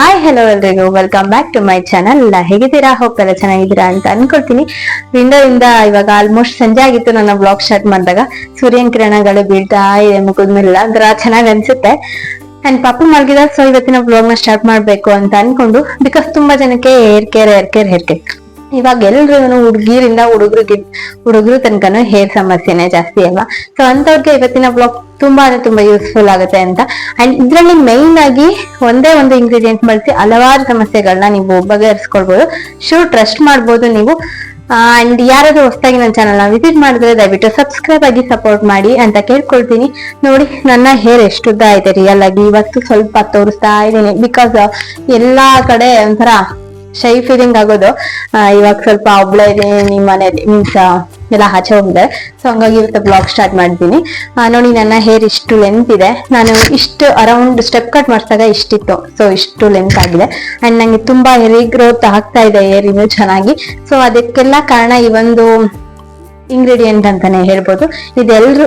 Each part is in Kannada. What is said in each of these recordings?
ಹಾಯ್ ಹಲೋ ಎಲ್ರಿಗೂ. Welcome back to my channel ಹೇಗಿದ್ದೀರಾ? ಎಲ್ಲ ಚೆನ್ನಾಗಿದ್ದೀರಾ ಅಂತ ಅನ್ಕೊಳ್ತೀನಿ. ವಿಂಡೋ ಇವಾಗ ಆಲ್ಮೋಸ್ಟ್ ಸಂಜೆ ಆಗಿತ್ತು ನನ್ನ ಬ್ಲಾಗ್ ಸ್ಟಾರ್ಟ್ ಮಾಡಿದಾಗ. ಸೂರ್ಯನ ಕಿರಣಗಳು ಬೀಳ್ತಾ ಇದೆ ಮುಖದ ಮೇಲೆ ಅದರ ಚೆನ್ನಾಗಿ ಅನ್ಸುತ್ತೆ. ಅಂಡ್ ಪಾಪು ಮಲಗಿದಾಗ ಸೊ ಇವತ್ತಿನ ಬ್ಲಾಗ್ನ ಸ್ಟಾರ್ಟ್ ಮಾಡ್ಬೇಕು ಅಂತ ಅನ್ಕೊಂಡು ಬಿಕಾಸ್ ತುಂಬಾ ಜನಕ್ಕೆ hair care hair care hair care ಇವಾಗ ಎಲ್ರು ಹುಡುಗಿರಿಂದ ಹುಡುಗರಿಗೆ, ಹುಡುಗರು ತನಕನೂ ಹೇರ್ ಸಮಸ್ಯೆನೇ ಜಾಸ್ತಿ ಅಲ್ವಾ? ಸೊ ಅಂತವ್ರಿಗೆ ಇವತ್ತಿನ ಬ್ಲಾಗ್ ತುಂಬಾ ಅಂದ್ರೆ ತುಂಬಾ ಯೂಸ್ಫುಲ್ ಆಗುತ್ತೆ ಅಂತ. ಅಂಡ್ ಇದ್ರಲ್ಲಿ ಮೈನ್ ಆಗಿ ಒಂದೇ ಒಂದು ಇಂಗ್ರೀಡಿಯೆಂಟ್ ಬಳಸಿ ಹಲವಾರು ಸಮಸ್ಯೆಗಳನ್ನ ನೀವು ಬಗೆಹರಿಸ್ಕೊಳ್ಬಹುದು ಶೂರ್ ಟ್ರಸ್ಟ್ ಮಾಡ್ಬೋದು ನೀವು. ಅಂಡ್ ಯಾರಾದ್ರೂ ಹೊಸದಾಗಿ ನನ್ನ ಚಾನಲ್ನ ವಿಸಿಟ್ ಮಾಡಿದ್ರೆ ದಯವಿಟ್ಟು ಸಬ್ಸ್ಕ್ರೈಬ್ ಆಗಿ ಸಪೋರ್ಟ್ ಮಾಡಿ ಅಂತ ಕೇಳ್ಕೊಳ್ತೀನಿ. ನೋಡಿ, ನನ್ನ ಹೇರ್ ಎಷ್ಟು ಉದ್ದ ಐತೆ ರಿಯಲ್ ಆಗಿ. ಇವತ್ತು ಸ್ವಲ್ಪ ತೋರಿಸ್ತಾ ಇದ್ದೀನಿ. ಬಿಕಾಸ್ ಎಲ್ಲಾ ಕಡೆ ಒಂಥರ ಶೈ ಫೀಲಿಂಗ್ ಆಗೋದು. ಇವಾಗ ಸ್ವಲ್ಪ ಒಬ್ಳೆ ಇದೆ ನಿಮ್ಮ ಮನೇಲಿ ಮೀನ್ಸ್ ಎಲ್ಲ ಆಚೆ ಹೋಗಿದೆ. ಸೊ ಹಂಗಾಗಿ ಇವತ್ತು ಬ್ಲಾಗ್ ಸ್ಟಾರ್ಟ್ ಮಾಡ್ತೀನಿ. ನೋಡಿ, ನನ್ನ ಹೇರ್ ಇಷ್ಟು ಲೆಂತ್ ಇದೆ. ನಾನು ಇಷ್ಟು ಅರೌಂಡ್ ಸ್ಟೆಪ್ ಕಟ್ ಮಾಡಿಸಿದಾಗ ಇಷ್ಟಿತ್ತು. ಸೊ ಇಷ್ಟು ಲೆಂತ್ ಆಗಿದೆ. ಅಂಡ್ ನಂಗೆ ತುಂಬಾ ಹೆರಿ ಗ್ರೋತ್ ಆಗ್ತಾ ಇದೆ ಹೇರ್ ಇನ್ನು ಚೆನ್ನಾಗಿ. ಸೊ ಅದಕ್ಕೆಲ್ಲ ಕಾರಣ ಈ ಒಂದು ಇಂಗ್ರೀಡಿಯೆಂಟ್ ಅಂತಾನೆ ಹೇಳ್ಬೋದು. ಇದೆಲ್ಲರೂ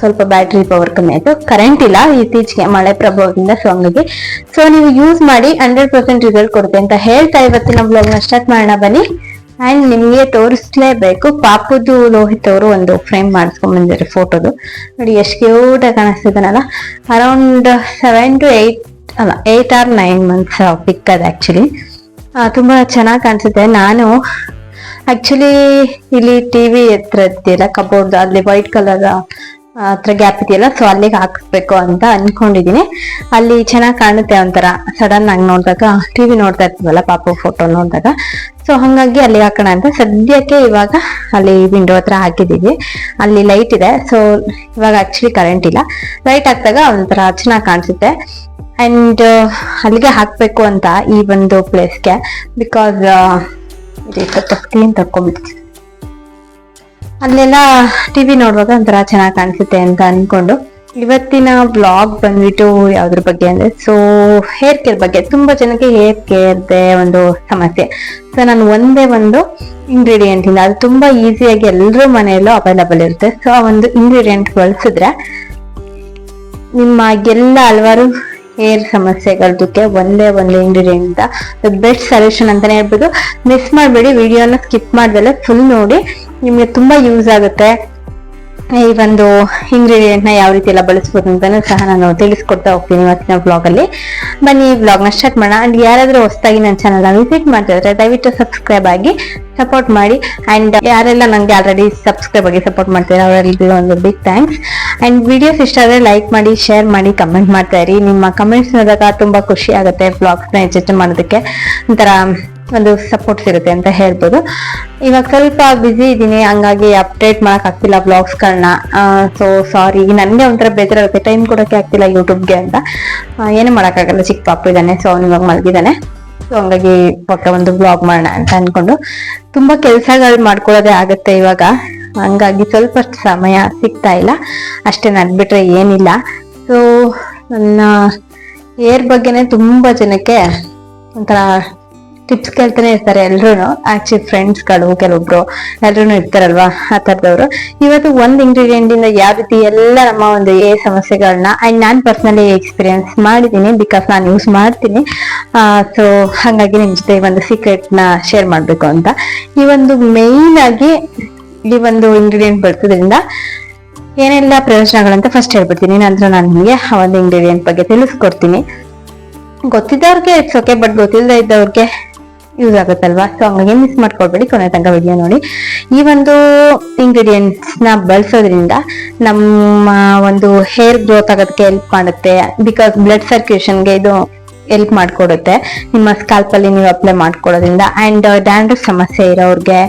ಸ್ವಲ್ಪ ಬ್ಯಾಟ್ರಿ ಪವರ್ ಕಮ್ಮಿ ಆಯಿತು. ಕರೆಂಟ್ ಇಲ್ಲ, ಇತ್ತೀಚೆಗೆ ಮಳೆ ಪ್ರಭಾವದಿಂದ ಸೊ ಹಂಗಾಗಿ. ಸೊ ನೀವು ಯೂಸ್ ಮಾಡಿ ಹಂಡ್ರೆಡ್ ಪರ್ಸೆಂಟ್ ರಿಸಲ್ಟ್ ಕೊಡುತ್ತೆ ಅಂತ ಹೇಳ್ತಾ ಇವತ್ತಿನ ಬ್ಲಾಗ್ನ ಸ್ಟಾರ್ಟ್ ಮಾಡೋಣ ಬನ್ನಿ. ಆ್ಯಂಡ್ ನಿಮಗೆ ತೋರಿಸ್ಲೇಬೇಕು ಪಾಪದ್ದು ಲೋಹಿತ್ ಅವರು ಒಂದು ಫ್ರೇಮ್ ಮಾಡಿಸ್ಕೊಂಡ್ ಬಂದಿದ್ದಾರೆ ಫೋಟೋದು ನೋಡಿ ಎಷ್ಟು ಕ್ಯೂಟ್ ಕಾಣಿಸ್ತಿದ್ದಾನಲ್ಲ. ಅರೌಂಡ್ ಸೆವೆನ್ ಟು ಏಯ್ಟ್ ಅಲ್ಲ eight or nine months pic ಅದು ಆ್ಯಕ್ಚುಲಿ ತುಂಬಾ ಚೆನ್ನಾಗಿ ಕಾಣಿಸುತ್ತೆ. ನಾನು ಆ್ಯಕ್ಚುಲಿ ಇಲ್ಲಿ ಟಿವಿ ಹತ್ರ ಇರ್ತೀರ ಕಬೋರ್ಡ್ ಅಲ್ಲಿ ವೈಟ್ ಕಲರ್ ಹತ್ರ ಗ್ಯಾಪ್ ಇದೆಯಲ್ಲ ಸೊ ಅಲ್ಲಿಗೆ ಹಾಕಿಸ್ಬೇಕು ಅಂತ ಅನ್ಕೊಂಡಿದೀನಿ. ಅಲ್ಲಿ ಚೆನ್ನಾಗಿ ಕಾಣುತ್ತೆ ಒಂಥರ. ಸಡನ್ ಆಗಿ ನೋಡಿದಾಗ ಟಿವಿ ನೋಡ್ತಾ ಇರ್ತೀವಲ್ಲ ಪಾಪ ಫೋಟೋ ನೋಡಿದಾಗ. ಸೊ ಹಂಗಾಗಿ ಅಲ್ಲಿ ಹಾಕೋಣ ಅಂತ. ಸದ್ಯಕ್ಕೆ ಇವಾಗ ಅಲ್ಲಿ ವಿಂಡೋ ಹತ್ರ ಹಾಕಿದೀವಿ. ಅಲ್ಲಿ ಲೈಟ್ ಇದೆ. ಸೊ ಇವಾಗ ಆಕ್ಚುಲಿ ಕರೆಂಟ್ ಇಲ್ಲ. ಲೈಟ್ ಹಾಕಿದಾಗ ಒಂಥರ ಚೆನ್ನಾಗಿ ಕಾಣಿಸುತ್ತೆ. ಅಂಡ್ ಅಲ್ಲಿಗೆ ಹಾಕಬೇಕು ಅಂತ ಈ ಒಂದು ಪ್ಲೇಸ್ಗೆ ಬಿಕಾಸ್ ಕ್ಲೀನ್ ತಕ್ಕೊಂಬಿಟ್ಟು ಅಲ್ಲೆಲ್ಲ ಟಿವಿ ನೋಡುವಾಗ ಒಂಥರ ಚೆನ್ನಾಗಿ ಕಾಣಿಸುತ್ತೆ ಅಂತ ಅನ್ಕೊಂಡು ಇವತ್ತಿನ ಬ್ಲಾಗ್ ಬಂದ್ಬಿಟ್ಟು ಯಾವ್ದ್ರ ಬಗ್ಗೆ ಅಂದ್ರೆ ಸೊ ಹೇರ್ ಕೇರ್ ಬಗ್ಗೆ. ತುಂಬಾ ಜನಕ್ಕೆ ಹೇರ್ ಕೇರ್ದೆ ಒಂದು ಸಮಸ್ಯೆ. ಸೊ ನಾನು ಒಂದೇ ಒಂದು ಇಂಗ್ರೀಡಿಯೆಂಟ್ ಇಂದ, ಅದು ತುಂಬಾ ಈಸಿಯಾಗಿ ಎಲ್ಲರೂ ಮನೆಯಲ್ಲೂ ಅವೈಲಬಲ್ ಇರುತ್ತೆ. ಸೊ ಆ ಒಂದು ಇಂಗ್ರೀಡಿಯೆಂಟ್ ಬಳಸಿದ್ರೆ ನಿಮ್ಮ ಎಲ್ಲ ಹಲವಾರು ಹೇರ್ ಸಮಸ್ಯೆಗಳದಕ್ಕೆ ಒಂದೇ ಒಂದು ಇಂಗ್ರೀಡಿಯೆಂಟ್ ಬೆಸ್ಟ್ ಸೊಲ್ಯೂಷನ್ ಅಂತಾನೆ ಹೇಳ್ಬೋದು. ಮಿಸ್ ಮಾಡಬೇಡಿ ವಿಡಿಯೋನ ಸ್ಕಿಪ್ ಮಾಡ್ದೆಲ್ಲ ಫುಲ್ ನೋಡಿ. ನಿಮ್ಗೆ ತುಂಬ ಯೂಸ್ ಆಗುತ್ತೆ. ಈ ಒಂದು ಇಂಗ್ರೀಡಿಯೆಂಟ್ನ ಯಾವ ರೀತಿ ಎಲ್ಲ ಬಳಸ್ಬೋದು ಅಂತಲೂ ಸಹ ನಾನು ತಿಳಿಸ್ಕೊಡ್ತಾ ಹೋಗ್ತೀನಿ ಇವತ್ತಿನ ಬ್ಲಾಗ್ ಅಲ್ಲಿ. ಬನ್ನಿ ಈ ಬ್ಲಾಗ್ನ ಸ್ಟಾರ್ಟ್ ಮಾಡೋಣ. ಆ್ಯಂಡ್ ಯಾರಾದರೂ ಹೊಸದಾಗಿ ನನ್ನ ಚಾನಲ್ನ ವಿಸಿಟ್ ಮಾಡ್ತಿದ್ರೆ ದಯವಿಟ್ಟು ಸಬ್ಸ್ಕ್ರೈಬ್ ಆಗಿ ಸಪೋರ್ಟ್ ಮಾಡಿ. ಆ್ಯಂಡ್ ಯಾರೆಲ್ಲ ನನಗೆ ಆಲ್ರೆಡಿ ಸಬ್ಸ್ಕ್ರೈಬ್ ಆಗಿ ಸಪೋರ್ಟ್ ಮಾಡ್ತಾರೆ ಅವರೆಲ್ಲರಿಗೂ ಒಂದು ಬಿಗ್ ಥ್ಯಾಂಕ್ಸ್ ಆ್ಯಂಡ್ ವಿಡಿಯೋಸ್ ಇಷ್ಟ ಆದರೆ ಲೈಕ್ ಮಾಡಿ ಶೇರ್ ಮಾಡಿ ಕಮೆಂಟ್ ಮಾಡ್ತಾ ನಿಮ್ಮ ಕಮೆಂಟ್ಸ್ ನೋಡಿದಾಗ ತುಂಬಾ ಖುಷಿ ಆಗುತ್ತೆ ಬ್ಲಾಗ್ಸ್ನ ಹೆಚ್ಚೆಚ್ಚು ಮಾಡೋದಕ್ಕೆ. ಒಂಥರ ಒಂದು ಸಪೋರ್ಟ್ ಸಿಗುತ್ತೆ ಅಂತ ಹೇಳ್ಬೋದು. ಇವಾಗ ಸ್ವಲ್ಪ ಬ್ಯುಸಿ ಇದ್ದೀನಿ, ಹಂಗಾಗಿ ಅಪ್ಡೇಟ್ ಮಾಡಕ್ ಆಗ್ತಿಲ್ಲ ಬ್ಲಾಗ್ಸ್ ಗಳನ್ನ. ಸೊ ಸಾರಿ ನನಗೆ ಒಂಥರ ಬೇಜಾರಾಗುತ್ತೆ ಟೈಮ್ ಕೊಡೋಕೆ ಆಗ್ತಿಲ್ಲ ಯೂಟ್ಯೂಬ್ಗೆ ಅಂತ. ಏನು ಮಾಡೋಕ್ಕಾಗಲ್ಲ, ಚಿಕ್ಕ ಪಾಪು ಇದ್ದಾನೆ ಸೊ ಅವ್ನು ಇವಾಗ ಮಲಗಿದ್ದಾನೆ. ಸೊ ಹಂಗಾಗಿ ಪಕ್ಕ ಒಂದು ಬ್ಲಾಗ್ ಮಾಡೋಣ ಅಂತ ಅನ್ಕೊಂಡು. ತುಂಬಾ ಕೆಲ್ಸಗಳು ಮಾಡ್ಕೊಳ್ಳೋದೇ ಆಗುತ್ತೆ ಇವಾಗ. ಹಂಗಾಗಿ ಸ್ವಲ್ಪ ಸಮಯ ಸಿಗ್ತಾ ಇಲ್ಲ. ಅಷ್ಟೇ ನನ್ ಬಿಟ್ರೆ ಏನಿಲ್ಲ. ಸೊ ನನ್ನ ಏರ್ ಬಗ್ಗೆನೆ ತುಂಬಾ ಜನಕ್ಕೆ ಒಂಥರ ಟಿಪ್ಸ್ ಕೇಳ್ತಾನೆ ಇರ್ತಾರೆ ಎಲ್ರು ಆಕ್ಚುಲಿ ಫ್ರೆಂಡ್ಸ್ಗಳು ಕೆಲವೊಬ್ರು ಎಲ್ರು ಇರ್ತಾರಲ್ವಾ ಆ ತರದವ್ರು. ಇವತ್ತು ಒಂದ್ ಇಂಗ್ರೀಡಿಯೆಂಟ್ ಇಂದ ಯಾವ ರೀತಿ ಎಲ್ಲ ನಮ್ಮ ಒಂದು ಏ ಸಮಸ್ಯೆಗಳನ್ನ ಅಂಡ್ ನಾನ್ ಪರ್ಸನಲಿ ಎಕ್ಸ್ಪೀರಿಯನ್ಸ್ ಮಾಡಿದ್ದೀನಿ ಬಿಕಾಸ್ ನಾನು ಯೂಸ್ ಮಾಡ್ತೀನಿ. ಸೊ ಹಾಗಾಗಿ ನಿಮ್ ಜೊತೆ ಒಂದು ಸೀಕ್ರೆಟ್ನ ಶೇರ್ ಮಾಡ್ಬೇಕು ಅಂತ. ಈ ಒಂದು ಮೇಯ್ನ್ ಆಗಿ ಈ ಒಂದು ಇಂಗ್ರೀಡಿಯೆಂಟ್ ಬರ್ತದ್ರಿಂದ ಏನೆಲ್ಲ ಪ್ರಯೋಜನಗಳಂತ ಫಸ್ಟ್ ಹೇಳ್ಬಿಡ್ತೀನಿ. ನಂತರ ನಾನು ನಿಮಗೆ ಆ ಒಂದು ಇಂಗ್ರೀಡಿಯೆಂಟ್ ಬಗ್ಗೆ ತಿಳಿಸ್ಕೊಡ್ತೀನಿ. ಗೊತ್ತಿದ್ದವ್ರಿಗೆ ಇಟ್ಸ್ ಓಕೆ ಬಟ್ ಗೊತ್ತಿಲ್ಲದೆ ಇದ್ದವ್ರಿಗೆ ಯೂಸ್ ಆಗುತ್ತಲ್ವಾ? ಸೊ ಹಂಗಾಗಿ ಮಿಸ್ ಮಾಡ್ಕೊಳ್ಬೇಡಿ ಕೊನೆ ತನಕ ವಿಡಿಯೋ ನೋಡಿ. ಈ ಒಂದು ಇಂಗ್ರೀಡಿಯೆಂಟ್ಸ್ನ ಬಳಸೋದ್ರಿಂದ ನಮ್ಮ ಒಂದು ಹೇರ್ ಗ್ರೋತ್ ಆಗೋದಕ್ಕೆ ಹೆಲ್ಪ್ ಮಾಡುತ್ತೆ. ಬಿಕಾಸ್ ಬ್ಲಡ್ ಸರ್ಕ್ಯುಲೇಷನ್ಗೆ ಇದು ಹೆಲ್ಪ್ ಮಾಡಿಕೊಡುತ್ತೆ. ನಿಮ್ಮ ಸ್ಕಾಲ್ಪ್ ಅಲ್ಲಿ ನೀವು ಅಪ್ಲೈ ಮಾಡ್ಕೊಡೋದ್ರಿಂದ ಅಂಡ್ ಡ್ಯಾಂಡ್ರಫ್ ಸಮಸ್ಯೆ ಇರೋರಿಗೆ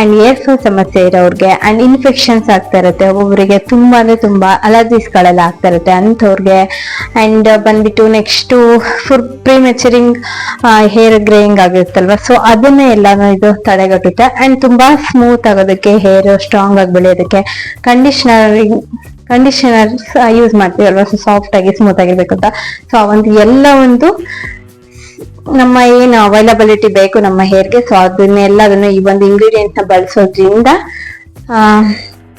ಅಂಡ್ ಏರ್ ಫಾಲ್ ಸಮಸ್ಯೆ ಇರೋರಿಗೆ ಅಂಡ್ ಇನ್ಫೆಕ್ಷನ್ಸ್ ಆಗ್ತಾ ಇರುತ್ತೆ. ಒಬ್ಬೊಬ್ಬರಿಗೆ ತುಂಬಾ ಅಂದ್ರೆ ತುಂಬಾ ಅಲರ್ಜೀಸ್ಗಳೆಲ್ಲ ಆಗ್ತಾ ಇರುತ್ತೆ ಅಂಥವ್ರಿಗೆ. ಅಂಡ್ ಬಂದ್ಬಿಟ್ಟು next full premature hair greying ಆಗಿರುತ್ತಲ್ವ? So ಅದನ್ನೇ ಎಲ್ಲಾನು ಇದು ತಡೆಗಟ್ಟುತ್ತೆ. ಅಂಡ್ ತುಂಬಾ ಸ್ಮೂತ್ ಆಗೋದಕ್ಕೆ ಹೇರ್ ಸ್ಟ್ರಾಂಗ್ ಆಗಿ ಬೆಳೆಯೋದಕ್ಕೆ ಕಂಡೀಷನರಿಂಗ್ ಕಂಡೀಷನರ್ ಯೂಸ್ ಮಾಡ್ತೀವಲ್ವ ಸೊ ಸಾಫ್ಟ್ ಆಗಿ ಸ್ಮೂತ್ ಅಂತ. ಸೊ ಆ ಒಂದು ಎಲ್ಲ ಒಂದು ನಮ್ಮ ಏನು ಅವೈಲಬಿಲಿಟಿ ಬೇಕು ನಮ್ಮ ಹೇರ್ಗೆ ಸೊ ಅದನ್ನೆಲ್ಲದನ್ನು ಈ ಒಂದು ಇಂಗ್ರೀಡಿಯೆಂಟ್ನ ಬಳಸೋದ್ರಿಂದ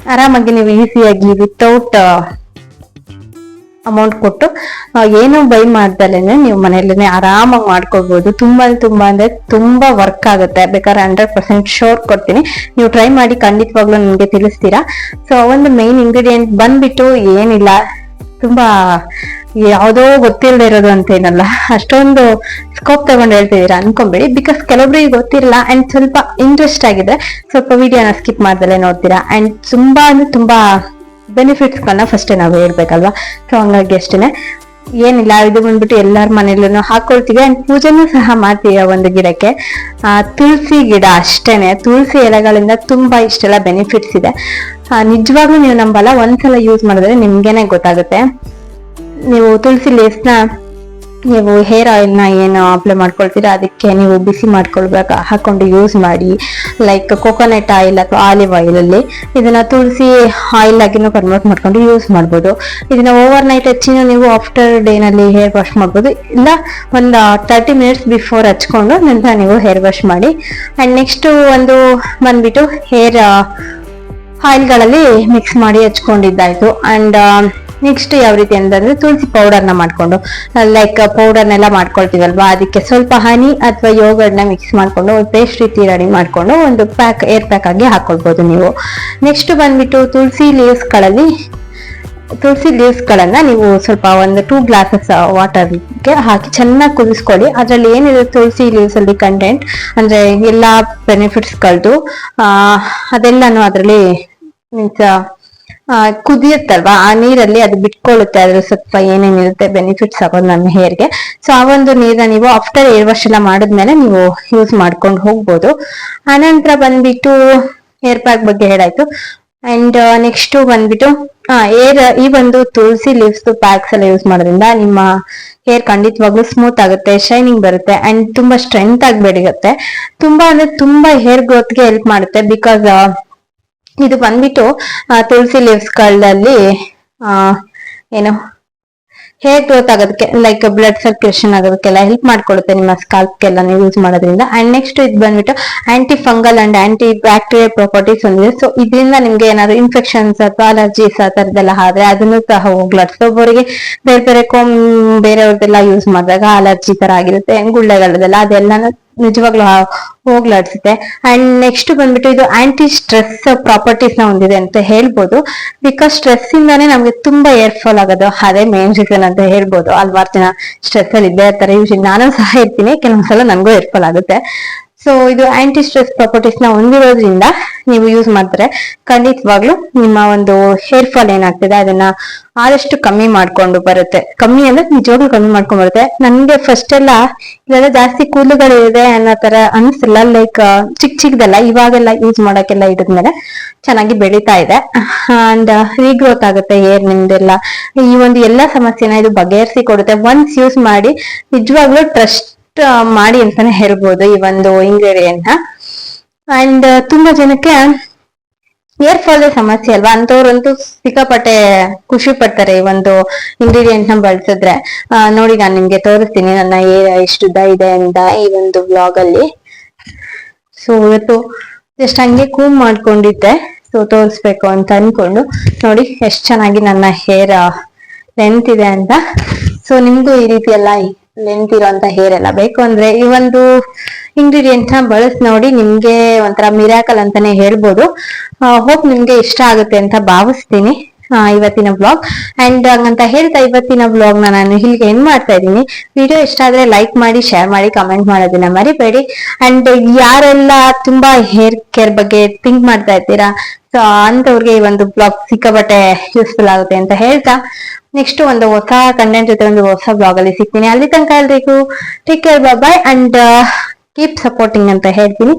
ಆರಾಮಾಗಿ ನೀವು ಈಸಿಯಾಗಿ ವಿತೌಟ್ ಅಮೌಂಟ್ ಕೊಟ್ಟು ಏನು ಬೈ ಮಾಡ್ದಲೇನೆ ನೀವು ಮನೆಯಲ್ಲೇ ಆರಾಮಾಗಿ ಮಾಡ್ಕೊಳ್ಬಹುದು ತುಂಬಾ ತುಂಬಾ ಅಂದ್ರೆ ತುಂಬಾ ವರ್ಕ್ ಆಗುತ್ತೆ. ಬೇಕಾದ್ರೆ ಹಂಡ್ರೆಡ್ ಪರ್ಸೆಂಟ್ ಶೋರ್ ಕೊಡ್ತೀನಿ. ನೀವು ಟ್ರೈ ಮಾಡಿ ಖಂಡಿತವಾಗ್ಲೂ ನಿಮ್ಗೆ ತಿಳಿಸ್ತೀರಾ. ಸೊ ಒಂದು ಮೈನ್ ಇಂಗ್ರೀಡಿಯೆಂಟ್ ಬಂದ್ಬಿಟ್ಟು ಏನಿಲ್ಲ. ತುಂಬಾ ಯಾವುದೋ ಗೊತ್ತಿಲ್ಲದೆ ಇರೋದು ಅಂತ ಏನಲ್ಲ. ಅಷ್ಟೊಂದು ಸ್ಕೋಪ್ ತಗೊಂಡು ಹೇಳ್ತಿದ್ದೀರಾ ಅನ್ಕೊಂಬೇಡಿ. ಬಿಕಾಸ್ ಕೆಲವೊಬ್ಬರಿಗೆ ಗೊತ್ತಿರಲ್ಲ ಅಂಡ್ ಸ್ವಲ್ಪ ಇಂಟ್ರೆಸ್ಟ್ ಆಗಿದೆ. ಸ್ವಲ್ಪ ವಿಡಿಯೋನ ಸ್ಕಿಪ್ ಮಾಡ್ದಲೆ ನೋಡ್ತೀರಾ. ಅಂಡ್ ತುಂಬಾ ಅಂದ್ರೆ ತುಂಬಾ ಬೆನಿಫಿಟ್ಸ್ ಫಸ್ಟೇ ನಾವು ಹೇಳ್ಬೇಕಲ್ವಾ? ಸೊ ಹಂಗಾಗಿ ಅಷ್ಟೇನೆ. ಏನಿಲ್ಲ, ಇದು ಬಂದ್ಬಿಟ್ಟು ಎಲ್ಲಾರ ಮನೇಲೂ ಹಾಕೊಳ್ತೀವಿ. ಅಂಡ್ ಪೂಜೆನೂ ಸಹ ಮಾಡ್ತೀವಿ ಆ ಒಂದು ಗಿಡಕ್ಕೆ. ತುಳಸಿ ಗಿಡ ಅಷ್ಟೇನೆ. ತುಳಸಿ ಎಲೆಗಳಿಂದ ತುಂಬಾ ಇಷ್ಟೆಲ್ಲ ಬೆನಿಫಿಟ್ಸ್ ಇದೆ. ನಿಜವಾಗ್ಲೂ ನೀವು ನಂಬಲ್ಲ, ಒಂದ್ಸಲ ಯೂಸ್ ಮಾಡಿದ್ರೆ ನಿಮ್ಗೇನೆ ಗೊತ್ತಾಗುತ್ತೆ. ನೀವು ತುಳಸಿ ಲೇಸ್ನ ನೀವು ಹೇರ್ ಆಯಿಲ್ನ ಏನು ಅಪ್ಲೈ ಮಾಡ್ಕೊಳ್ತೀರಾ? ಅದಕ್ಕೆ ನೀವು ಬಿಸಿ ಮಾಡ್ಕೊಳ್ಬೇಕು. ಹಾಕೊಂಡು ಯೂಸ್ ಮಾಡಿ ಲೈಕ್ ಕೋಕೋನಟ್ ಆಯಿಲ್ ಅಥವಾ ಆಲಿವ್ ಆಯಿಲಲ್ಲಿ ಇದನ್ನು ತುಳಸಿ ಆಯಿಲ್ ಆಗಿನೂ ಕನ್ವರ್ಟ್ ಮಾಡ್ಕೊಂಡು ಯೂಸ್ ಮಾಡ್ಬೋದು. ಇದನ್ನು ಓವರ್ ನೈಟ್ ಹಚ್ಚಿನೂ ನೀವು ಆಫ್ಟರ್ ಡೇನಲ್ಲಿ ಹೇರ್ ವಾಶ್ ಮಾಡ್ಬೋದು. ಇಲ್ಲ, ಒಂದು ತರ್ಟಿ ಮಿನಿಟ್ಸ್ ಬಿಫೋರ್ ಹಚ್ಕೊಂಡು ನಂತರ ನೀವು ಹೇರ್ ವಾಶ್ ಮಾಡಿ. ಆ್ಯಂಡ್ ನೆಕ್ಸ್ಟು ಒಂದು ಬಂದ್ಬಿಟ್ಟು ಹೇರ್ ಆಯಿಲ್ಗಳಲ್ಲಿ ಮಿಕ್ಸ್ ಮಾಡಿ ಹಚ್ಕೊಂಡಿದ್ದಾಯಿತು. ಅಂಡ್ ನೆಕ್ಸ್ಟ್ ಯಾವ ರೀತಿ ಅಂತಂದ್ರೆ ತುಳಸಿ ಪೌಡರ್ನ ಮಾಡ್ಕೊಂಡು ಲೈಕ್ ಪೌಡರ್ನೆಲ್ಲ ಮಾಡ್ಕೊಳ್ತೀವಲ್ವಾ? ಅದಕ್ಕೆ ಸ್ವಲ್ಪ ಹನಿ ಅಥವಾ ಯೋಗರ್ಟ್ನ ಮಿಕ್ಸ್ ಮಾಡ್ಕೊಂಡು, ಒಂದು ಪೇಸ್ಟ್ ರೀತಿ ರೆಡಿ ಮಾಡ್ಕೊಂಡು, ಒಂದು ಪ್ಯಾಕ್ ಏರ್ ಪ್ಯಾಕ್ ಆಗಿ ಹಾಕೊಳ್ಬೋದು ನೀವು. ನೆಕ್ಸ್ಟ್ ಬಂದ್ಬಿಟ್ಟು ತುಳಸಿ ಲೀವ್ಸ್ಗಳಲ್ಲಿ ತುಳಸಿ ಲೀವ್ಸ್ಗಳನ್ನು ನೀವು ಸ್ವಲ್ಪ ಒಂದು ಟೂ ಗ್ಲಾಸಸ್ ವಾಟರ್ಗೆ ಹಾಕಿ ಚೆನ್ನಾಗಿ ಕುದಿಸ್ಕೊಳ್ಳಿ. ಅದರಲ್ಲಿ ಏನಿದೆ ತುಳಸಿ ಲೀವ್ಸಲ್ಲಿ ಕಂಟೆಂಟ್ ಅಂದ್ರೆ ಎಲ್ಲಾ ಬೆನಿಫಿಟ್ಸ್ಗಳದ್ದು ಅದೆಲ್ಲಾನು ಅದ್ರಲ್ಲಿ ಮೀನ್ಸ್ ಕುದಿಯುತ್ತಲ್ವಾ? ಆ ನೀರಲ್ಲಿ ಅದು ಬಿಟ್ಕೊಳ್ಳುತ್ತೆ, ಅದ್ರ ಸ್ವಲ್ಪ ಏನೇನಿರುತ್ತೆ ಬೆನಿಫಿಟ್ಸ್ ಆಗೋದು ನಮ್ಮ ಹೇರ್ಗೆ ಸೊ ಆ ಒಂದು ನೀರನ್ನ ನೀವು ಆಫ್ಟರ್ ಏರ್ ವಾಶ್ ಎಲ್ಲ ಮಾಡಿದ್ಮೇಲೆ ನೀವು ಯೂಸ್ ಮಾಡ್ಕೊಂಡು ಹೋಗ್ಬೋದು. ಆನಂತರ ಬಂದ್ಬಿಟ್ಟು ಹೇರ್ ಪ್ಯಾಕ್ ಬಗ್ಗೆ ಹೇಳಾಯ್ತು. ಅಂಡ್ ನೆಕ್ಸ್ಟ್ ಬಂದ್ಬಿಟ್ಟು ಏರ್ ಈ ಒಂದು ತುಳಸಿ ಲೀವ್ಸ್ ಪ್ಯಾಕ್ಸ್ ಎಲ್ಲ ಯೂಸ್ ಮಾಡೋದ್ರಿಂದ ನಿಮ್ಮ ಹೇರ್ ಖಂಡಿತವಾಗ್ಲೂ ಸ್ಮೂತ್ ಆಗುತ್ತೆ ಶೈನಿಂಗ್ ಬರುತ್ತೆ ಅಂಡ್ ತುಂಬಾ ಸ್ಟ್ರೆಂತ್ ಆಗಿ ಬೆಳೆಯುತ್ತೆ ತುಂಬಾ ಅಂದ್ರೆ ತುಂಬಾ ಹೇರ್ ಗ್ರೋತ್ಗೆ ಹೆಲ್ಪ್ ಮಾಡುತ್ತೆ ಬಿಕಾಸ್ ಇದು ಬಂದ್ಬಿಟ್ಟು ತುಳಸಿ ಲೀವ್ಸ್ಗಳಲ್ಲಿ ಆ, ಏನು ಹೇರ್ ಗ್ರೋತ್ ಆಗೋದಕ್ಕೆ ಲೈಕ್ ಬ್ಲಡ್ ಸರ್ಕ್ಯುಲೇಷನ್ ಆಗೋದಕ್ಕೆಲ್ಲ ಹೆಲ್ಪ್ ಮಾಡ್ಕೊಡುತ್ತೆ ನಿಮ್ಮ ಸ್ಕಾಲ್ಪ್ಗೆಲ್ಲ ನೀವು ಯೂಸ್ ಮಾಡೋದ್ರಿಂದ. ಅಂಡ್ ನೆಕ್ಸ್ಟ್ ಇದು ಬಂದ್ಬಿಟ್ಟು anti fungal and anti bacteria properties ಹೊಂದಿದೆ ಸೊ ಇದರಿಂದ ನಿಮ್ಗೆ ಏನಾದ್ರು ಇನ್ಫೆಕ್ಷನ್ಸ್ ಅಥವಾ ಅಲರ್ಜೀಸ್ ಆ ತರದೆಲ್ಲ ಆದ್ರೆ ಅದನ್ನು ಸಹ ಹೋಗ್ಲಾಡ್ಸುತ್ತೆ ಒಬ್ಬರಿಗೆ ಬೇರೆ ಬೇರೆ ಕೋಮ್ ಬೇರೆಯವ್ರದ್ದೆಲ್ಲ ಯೂಸ್ ಮಾಡಿದಾಗ ಅಲರ್ಜಿ ತರ ಆಗಿರುತ್ತೆ ಗುಳ್ಳೆಗಳದೆಲ್ಲ ಅದೆಲ್ಲ ನಿಜವಾಗ್ಲೂ ಹೋಗ್ಲಾಡ್ಸುತ್ತೆ ಅಂಡ್ ನೆಕ್ಸ್ಟ್ ಬಂದ್ಬಿಟ್ಟು ಇದು ಆಂಟಿ ಸ್ಟ್ರೆಸ್ ಪ್ರಾಪರ್ಟೀಸ್ನ ಹೊಂದಿದೆ ಅಂತ ಹೇಳ್ಬೋದು. ಬಿಕಾಸ್ ಸ್ಟ್ರೆಸ್ ಇಂದಾನೆ ನಮ್ಗೆ ತುಂಬಾ ಏರ್ ಫಾಲ್ ಆಗೋದು. ಅದೇ ಮೇನ್ ರೀಸನ್ ಅಂತ ಹೇಳ್ಬೋದು. ಹಲ್ವಾರು ಜನ ಸ್ಟ್ರೆಸ್ ಅಲ್ಲಿ ಇದ್ದೇ ಇರ್ತಾರೆ. ಯೂಶಲಿ ನಾನು ಸಹ ಇರ್ತೀನಿ. ಕೆಲವೊಂದ್ಸಲ ನನಗೂ ಏರ್ ಫಾಲ್ ಆಗುತ್ತೆ. ಸೊ ಇದು ಆಂಟಿ ಸ್ಟ್ರೆಸ್ ಪ್ರಾಪರ್ಟೀಸ್ನ ಹೊಂದಿರೋದ್ರಿಂದ ನೀವು ಯೂಸ್ ಮಾಡಿದ್ರೆ ಖಂಡಿತವಾಗ್ಲೂ ನಿಮ್ಮ ಒಂದು ಹೇರ್ ಫಾಲ್ ಏನಾಗ್ತಿದೆ, ಅದನ್ನ ಆದಷ್ಟು ಕಮ್ಮಿ ಮಾಡ್ಕೊಂಡು ಬರುತ್ತೆ. ಕಮ್ಮಿ ಅಂದ್ರೆ ನಿಜವಾಗ್ಲೂ ಕಮ್ಮಿ ಮಾಡ್ಕೊಂಡು ಬರುತ್ತೆ. ನನ್ಗೆ ಫಸ್ಟ್ ಎಲ್ಲ ಇದೆಲ್ಲ ಜಾಸ್ತಿ ಕೂದಲುಗಳಿದೆ ಅನ್ನೋ ತರ ಅನ್ಸಿಲ್ಲ. ಲೈಕ್ ಚಿಕ್ಕ ಚಿಕ್ಕದೆಲ್ಲ ಇವಾಗೆಲ್ಲ ಯೂಸ್ ಮಾಡೋಕ್ಕೆಲ್ಲ ಇಡದ್ಮೇಲೆ ಚೆನ್ನಾಗಿ ಬೆಳೀತಾ ಇದೆ. ಅಂಡ್ ರೀಗ್ರೋತ್ ಆಗುತ್ತೆ ಹೇರ್ ನಿಮ್ದೆಲ್ಲ. ಈ ಒಂದು ಎಲ್ಲಾ ಸಮಸ್ಯೆನ ಇದು ಬಗೆಹರಿಸಿ ಕೊಡುತ್ತೆ. ಒನ್ಸ್ ಯೂಸ್ ಮಾಡಿ ನಿಜವಾಗ್ಲೂ ಟ್ರಸ್ಟ್ ಮಾಡಿ ಅಂತಾನೆ ಹೇಳ್ಬೋದು ಈ ಒಂದು ಇಂಗ್ರೀಡಿಯಂಟ್ನ ಅಂಡ್ ತುಂಬಾ ಜನಕ್ಕೆ ಏರ್ ಫಾಲ್ ಸಮಸ್ಯೆ ಅಲ್ವಾ? ಅಂತವ್ರಂತೂ ಸಿಕ್ಕಾಪಟ್ಟೆ ಖುಷಿ ಪಡ್ತಾರೆ ಈ ಒಂದು ಇಂಗ್ರೀಡಿಯಂಟ್ನ ಬಳಸಿದ್ರೆ. ನೋಡಿ ನಾನು ನಿಮ್ಗೆ ತೋರಿಸ್ತೀನಿ ನನ್ನ ಏರ್ ಎಷ್ಟು ದ ಇದೆ ಅಂತ ಈ ಒಂದು ಬ್ಲಾಗ್ ಅಲ್ಲಿ. ಸೊ ಇವತ್ತು ಜಸ್ಟ್ ಹಂಗೆ ಕೂಮ್ ಮಾಡ್ಕೊಂಡಿದ್ದೆ. ಸೊ ತೋರಿಸ್ಬೇಕು ಅಂತ ಅನ್ಕೊಂಡು. ನೋಡಿ ಎಷ್ಟು ಚೆನ್ನಾಗಿ ನನ್ನ ಹೇರ್ ಲೆಂತ್ ಇದೆ ಅಂತ. ಸೊ ನಿಮ್ಗೂ ಈ ರೀತಿ ಎಲ್ಲ ಇರೋಂತ ಹೇರ್ ಎಲ್ಲ ಬೇಕು ಅಂದ್ರೆ ಈ ಒಂದು ಇಂಗ್ರೀಡಿಯೆಂಟ್ನ ಬಳಸಿ ನೋಡಿ ನಿಮ್ಗೆ ಒಂಥರ ಮಿರಾಕಲ್ ಅಂತಾನೆ ಹೇಳ್ಬೋದು. ಹೋಪ್ ನಿಮ್ಗೆ ಇಷ್ಟ ಆಗುತ್ತೆ ಅಂತ ಭಾವಿಸ್ತೀನಿ. ಇವತ್ತಿನ ಬ್ಲಾಗ್ ಅಂಡ್ ಹಂಗಂತ ಹೇಳ್ತಾ ಇವತ್ತಿನ ಬ್ಲಾಗ್ ನಾನು ಇಲ್ಲಿಗೆ ಏನ್ ಮಾಡ್ತಾ ಇದ್ದೀನಿ. ವಿಡಿಯೋ ಇಷ್ಟ ಆದ್ರೆ ಲೈಕ್ ಮಾಡಿ ಶೇರ್ ಮಾಡಿ ಕಮೆಂಟ್ ಮಾಡೋದನ್ನ ಮರಿಬೇಡಿ. ಅಂಡ್ ಯಾರೆಲ್ಲ ತುಂಬಾ ಹೇರ್ ಕೇರ್ ಬಗ್ಗೆ ಥಿಂಕ್ ಮಾಡ್ತಾ ಇರ್ತೀರಾ ಸೊ ಅಂತವ್ರಿಗೆ ಈ ಒಂದು ಬ್ಲಾಗ್ ಸಿಕ್ಕಾಬಟ್ಟೆ ಯೂಸ್ಫುಲ್ ಆಗುತ್ತೆ ಅಂತ ಹೇಳ್ತಾ. ನೆಕ್ಸ್ಟ್ ಒಂದು ಹೊಸ ಕಂಟೆಂಟ್ ಜೊತೆ ಒಂದು ಹೊಸ ಬ್ಲಾಗ್ ಅಲ್ಲಿ ಸಿಗ್ತೀನಿ. ಅಲ್ಲಿ ತನಕ ಎಲ್ರಿಗೂ take care bye and keep supporting ಅಂತ ಹೇಳ್ತೀನಿ.